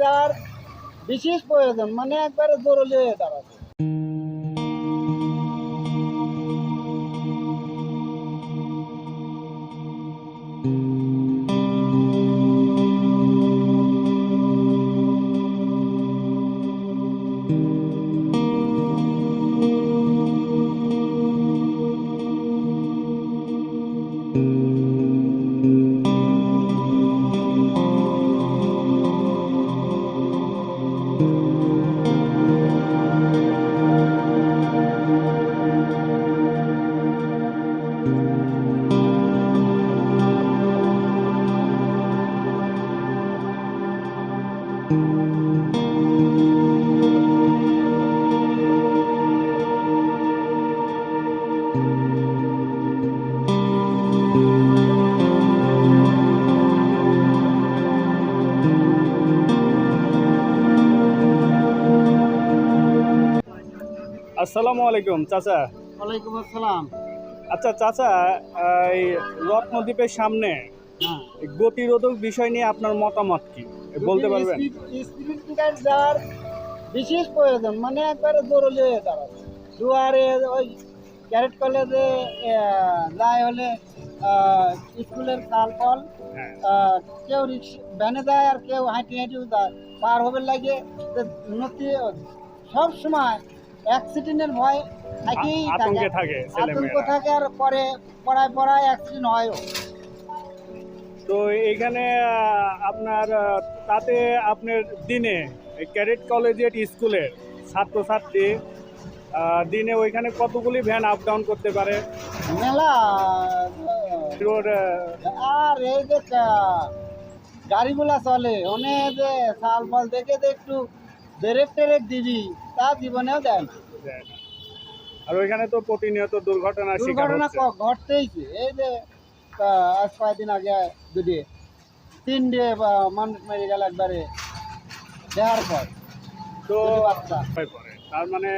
যার বিশেষ প্রয়োজন মানে একবারে হয়ে দাঁড়াবে আসসালামু আলাইকুম চাচা। ওয়ালাইকুম আসসালাম। আচ্ছা চাচা এই রত্নদ্বীপের সামনে গতিরোধক বিষয় নিয়ে আপনার মতামত কি? বলতে পারবেন? স্পিরিট ব্রেকার যার বিশেষ প্রয়োজন মানে একবারে হয়ে দাঁড়াবে। দুয়ারে ওই ক্যারেট কলেজে যায় হলে স্কুলের কাল কল হ্যাঁ। কেউ রিক্সা ভ্যানে যায় আর কেউ হাঁটি হাঁটিও যায় পার হবে লাগে তো নদী সব সময় অ্যাক্সিডেন্টের ভয় থাকেই থাকে। থাকে আতঙ্ক থাকে আর পরে পড়ায় পড়ায় অ্যাক্সিডেন্ট হয়ও। তো এইখানে আপনার তাতে আপনার দিনে এই ক্যাডেট কলেজিয়েট স্কুলের ছাত্রছাত্রী দিনে ওইখানে কতগুলি ভ্যান আপ ডাউন করতে পারে? মেলা আর এই যে গাড়িগুলা চলে অনেক যে সাল ফাল দেখে একটু ব্রেক টেরেক দিবি তা জীবনেও দেয় না। আর ওইখানে তো প্রতিনিয়ত দুর্ঘটনা হচ্ছে। ক- ঘটতেইছে। এই যে আজ কয়েকদিন আগে দুটি তিনটে বা মানুষ মেরে গেল একবারে, দেওয়ার পর। তো আচ্ছা। তার মানে